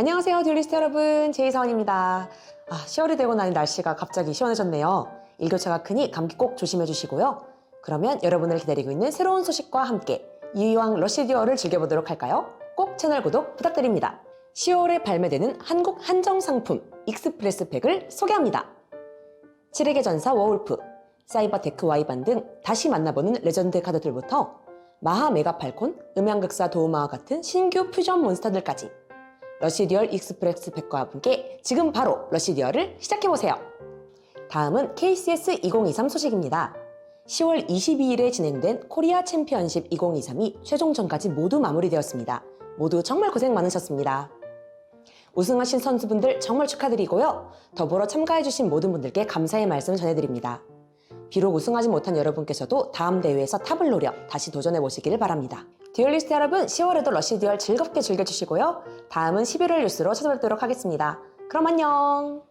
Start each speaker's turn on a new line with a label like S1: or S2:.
S1: 안녕하세요, 듀얼리스트 여러분. 제이서원입니다. 아, 10월이 되고 나니 날씨가 갑자기 시원해졌네요. 일교차가 크니 감기 꼭 조심해 주시고요. 그러면 여러분을 기다리고 있는 새로운 소식과 함께 이왕 러시 듀얼을 즐겨보도록 할까요? 꼭 채널 구독 부탁드립니다. 10월에 발매되는 한국 한정 상품 익스프레스 팩을 소개합니다. 칠흑의 전사 워울프, 사이버 데크 와이반 등 다시 만나보는 레전드 카드들부터 마하 메가팔콘, 음향극사 도우마와 같은 신규 퓨전 몬스터들까지 러시디얼 익스프레스 팩과 함께 지금 바로 러시디얼을 시작해보세요. 다음은 KCS 2023 소식입니다. 10월 22일에 진행된 코리아 챔피언십 2023이 최종전까지 모두 마무리되었습니다. 모두 정말 고생 많으셨습니다. 우승하신 선수분들 정말 축하드리고요. 더불어 참가해주신 모든 분들께 감사의 말씀 전해드립니다. 비록 우승하지 못한 여러분께서도 다음 대회에서 탑을 노려 다시 도전해 보시길 바랍니다. 듀얼리스트 여러분, 10월에도 러시 듀얼 즐겁게 즐겨주시고요. 다음은 11월 뉴스로 찾아뵙도록 하겠습니다. 그럼 안녕!